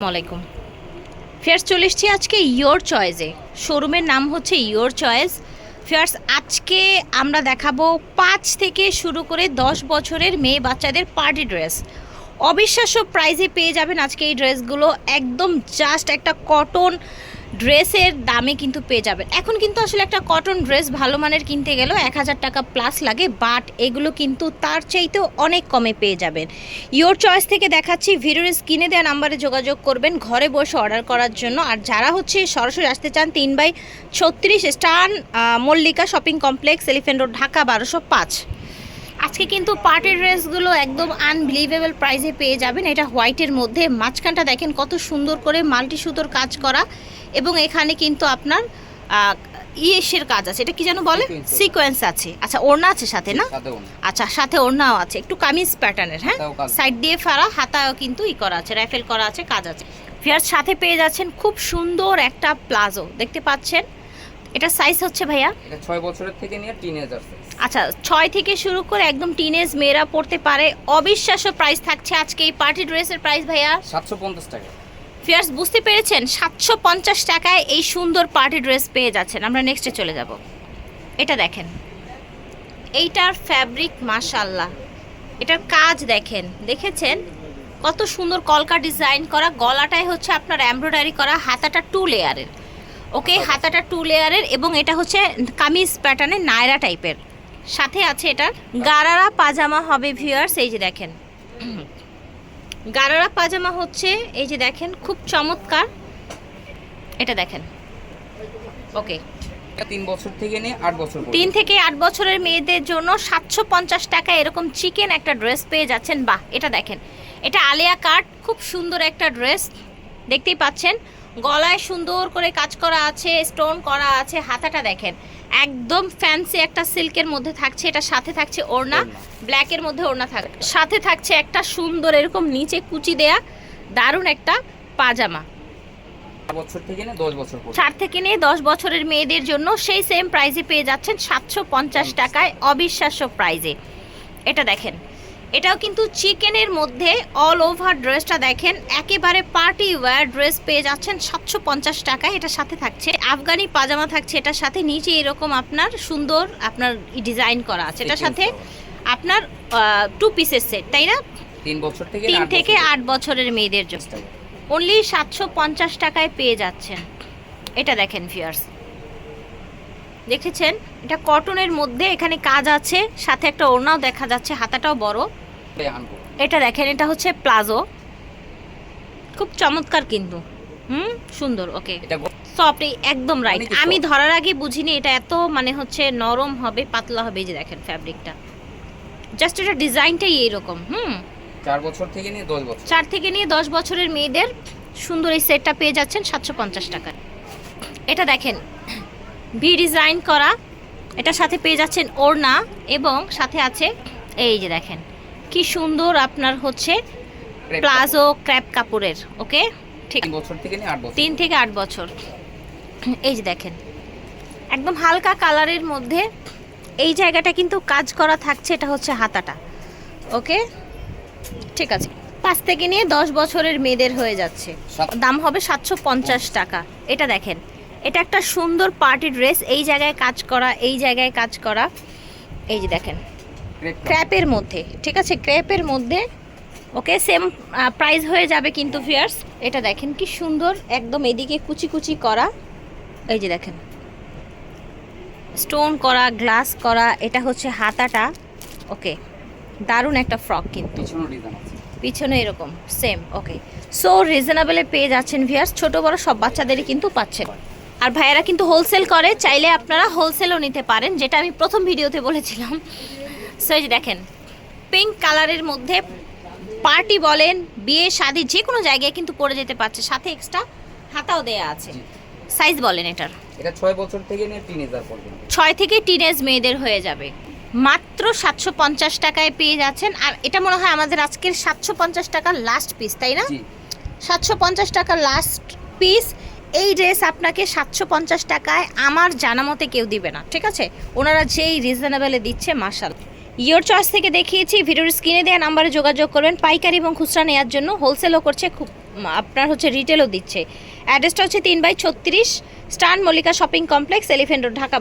আলাইকুম। ফেয়ার্স, চলে এসছি আজকে ইয়োর চয়েসে শোরুমের নাম হচ্ছে ইয়োর চয়েস ফেয়ার্স, আজকে আমরা দেখাবো পাঁচ থেকে শুরু করে দশ বছরের মেয়ে বাচ্চাদের পার্টি ড্রেস। অবিশ্বাস্য প্রাইজে পেয়ে যাবেন আজকে এই ড্রেসগুলো। একদম জাস্ট একটা কটন ড্রেসের দামে কিন্তু পেয়ে যাবেন। এখন কিন্তু আসলে একটা কটন ড্রেস ভালো মানের কিনতে গেলেও এক হাজার টাকা প্লাস লাগে বাট এগুলো কিন্তু তার চাইতেও অনেক কমে পেয়ে যাবেন। ইওর চয়েস থেকে দেখাচ্ছি, ভিডিওর স্ক্রিনে দেওয়া নাম্বারে যোগাযোগ করবেন, ঘরে বসে অর্ডার করার জন্য। আর যারা হচ্ছে সরাসরি আসতে চান, তিন বাই ছত্রিশ স্টান Mallika shopping complex Elephant Road Dhaka বারোশো পাঁচ। আজকে কিন্তু পার্টি ড্রেসগুলো একদম আনবিলিভেবল প্রাইসে পেয়ে যাবেন। এটা হোয়াইটের মধ্যে। মাঝখানটা দেখেন কত সুন্দর করে মাল্টি সুতোর কাজ করা। এবং এখানে কিন্তু আপনার ইয়েসের কাজ আছে। এটা কি যেন বলে? সিকোয়েন্স আছে। আচ্ছা ওড়না আছে সাথে না? আচ্ছা সাথে ওড়নাও আছে। একটু কামিজ প্যাটার্নের হ্যাঁ? সাইড দিয়ে ফাড়া হাতাও কিন্তু ই করা আছে রাইফেল করা আছে কাজ আছে। ফিয়ার সাথে পেয়ে যাচ্ছেন খুব সুন্দর একটা প্লাজো দেখতে পাচ্ছেন? এটা সাইজ হচ্ছে ভাইয়া? এটা ছয় বছরের থেকে নিয়ে টিনেজার আচ্ছা ছয় থেকে শুরু করে একদম টিনেজ মেয়েরা পড়তে পারে। অবিশ্বাস্য প্রাইস থাকছে আজকে এই পার্টি ড্রেসের প্রাইস ভাইয়া। সাতশো পঞ্চাশ টাকা। ফিয়ার্স, বুঝতে পেরেছেন? সাতশো পঞ্চাশ টাকায় এই সুন্দর পার্টি ড্রেস পেয়ে যাচ্ছেন। আমরা নেক্সটে চলে যাব। এটা দেখেন। এইটার ফ্যাব্রিক মাশাল্লাহ এটার কাজ দেখেন। দেখেছেন? কত সুন্দর কলকা ডিজাইন করা। গলাটাই হচ্ছে আপনার এমব্রয়ডারি করা। হাতাটা টু লেয়ারের ওকে? হাতাটা টু লেয়ারের এবং এটা হচ্ছে কামিজ প্যাটার্নের নায়রা টাইপের সাথে আছে এটার। গারারা পাজামা হবে ভিউয়ার্স এই যে দেখেন। গারারা পাজামা হচ্ছে এই যে দেখেন খুব চমৎকার। এটা দেখেন। ওকে। তিন বছর থেকে নিয়ে আট বছর তিন থেকে আট বছরের মেয়েদের জন্য সাতশো পঞ্চাশ টাকা এরকম চিকেন একটা ড্রেস পেয়ে যাচ্ছেন। বাহ এটা দেখেন। এটা আলিয়া কাট খুব সুন্দর একটা ড্রেস। দেখতেই পাচ্ছেন। গলায় সুন্দর করে কাজ করা আছে স্টোন করা আছে হাতাটা দেখেন। একদম ফ্যান্সি একটা সিল্কের মধ্যে থাকছে এটা সাথে থাকছে ওড়না। ব্ল্যাকের মধ্যে ওড়না থাকে সাথে থাকছে একটা সুন্দর এরকম নিচে কুচি দেয়া দারুণ একটা পাজামা। বছর থেকে নিয়ে দশ বছর চার থেকে নিয়ে দশ বছরের মেয়েদের জন্য সেই সেম প্রাইজে পেয়ে যাচ্ছেন সাতশো পঞ্চাশ টাকায় অবিশ্বাস্য প্রাইজে এটা দেখেন এটাও কিন্তু চিকেনের মধ্যে অল ওভার ড্রেসটা দেখেন একেবারে পার্টি ওয়্যার ড্রেস পেয়ে যাচ্ছেন সাতশো পঞ্চাশ টাকায় এটার সাথে থাকছে। আফগানি পাজামা থাকছে এটার সাথে নিচে এরকম আপনার সুন্দর আপনার ডিজাইন করা আছে। এটার সাথে আপনার টু পিসের সেট তাই না? তিন বছর থেকে তিন আট থেকে আট বছরের মেয়েদের জন্য। অনলি সাতশো পঞ্চাশ টাকায় পেয়ে যাচ্ছেন। এটা দেখেন ফিয়ার্স দেখেছেন? এটা কটনের মধ্যে এখানে কাজ আছে সাথে একটা ওড়নাও দেখা যাচ্ছে হাতাটাও বড়। এটা দেখেন এটা হচ্ছে প্লাজো। খুব চমৎকার কিন্তু। হুম? সুন্দর ওকে। সফট একদম রাইট আমি ধরার আগে বুঝিনি এটা এত মানে হচ্ছে নরম হবে পাতলা হবে যে দেখেন ফ্যাব্রিকটা জাস্ট এটা ডিজাইনটাই এইরকম হুম? চার বছর থেকে নিয়ে দশ বছর। চার থেকে নিয়ে দশ বছরের মেয়েদের সুন্দর এই সেটটা পেয়ে যাচ্ছেন সাতশো পঞ্চাশ টাকায়। এটা দেখেন ভি ডিজাইন করা। এটার সাথে পেয়ে যাচ্ছেন ওড়না এবং সাথে আছে এই যে দেখেন কি সুন্দর আপনার হচ্ছে প্লাজো ক্র্যাপ কাপড়ের ওকে? ঠিক বছর থেকে তিন থেকে আট বছর। এই যে দেখেন একদম হালকা কালারের মধ্যে এই জায়গাটা কিন্তু কাজ করা থাকছে এটা হচ্ছে হাতাটা ওকে? ঠিক আছে পাঁচ থেকে নিয়ে দশ বছরের মেয়েদের হয়ে যাচ্ছে। দাম হবে সাতশো পঞ্চাশ টাকা। এটা দেখেন এটা একটা সুন্দর পার্টি ড্রেস এই জায়গায় কাজ করা এই জায়গায় কাজ করা। এই যে দেখেন ক্র্যাপের মধ্যে ঠিক আছে? ক্র্যাপের মধ্যে ওকে সেম প্রাইস হয়ে যাবে কিন্তু ফিয়ার্স এটা দেখেন কি সুন্দর একদম এদিকে কুচি কুচি করা। এই যে দেখেন স্টোন করা গ্লাস করা এটা হচ্ছে হাতাটা ওকে দারুণ একটা ফ্রক কিন্তু। পিছনে পিছনে এরকম সেম ওকে সো রিজনেবলে পেয়ে যাচ্ছেন ভিয়ার্স ছোট বড় সব বাচ্চাদেরই কিন্তু পাচ্ছেন। আর ভাইয়েরা কিন্তু হোলসেল করে চাইলে আপনারা হোলসেলও নিতে পারেন যেটা আমি প্রথম ভিডিওতে বলেছিলাম। সো এই যে দেখেন পিঙ্ক কালারের মধ্যে পার্টি বলেন বিয়ে শাদি যে কোনো জায়গায় কিন্তু পরে যেতে পারছে। সাথে এক্সট্রা হাতাও দেয়া আছে। সাইজ বলেন এটার। এটা ছয় বছর থেকে নিয়ে টিনেজার পর্যন্ত। ছয় থেকে টিনেজ মেয়েদের হয়ে যাবে। মাত্র সাতশো পঞ্চাশ টাকায় পেয়ে যাচ্ছেন। আর এটা মনে হয় আমাদের আজকের সাতশো পঞ্চাশ টাকার লাস্ট পিস তাই না? সাতশো পঞ্চাশ টাকার লাস্ট পিস এই ড্রেস আপনাকে সাতশো পঞ্চাশ টাকায় আমার জানা মতে কেউ দিবে না, ঠিক আছে? ওনারা যেই রিজনেবলে দিচ্ছে মার্শাল ইয়োর চয়েস থেকে দেখিয়েছি, ভিডিওর স্ক্রিনে দেওয়া নাম্বারে যোগাযোগ করবেন। পাইকারি এবং খুচরা নেওয়ার জন্য হোলসেলও করছে, খুব, আপনার হচ্ছে রিটেলও দিচ্ছে। অ্যাড্রেসটা হচ্ছে তিন বাই ছত্রিশ, স্টান Mallika shopping complex Elephant Road, Dhaka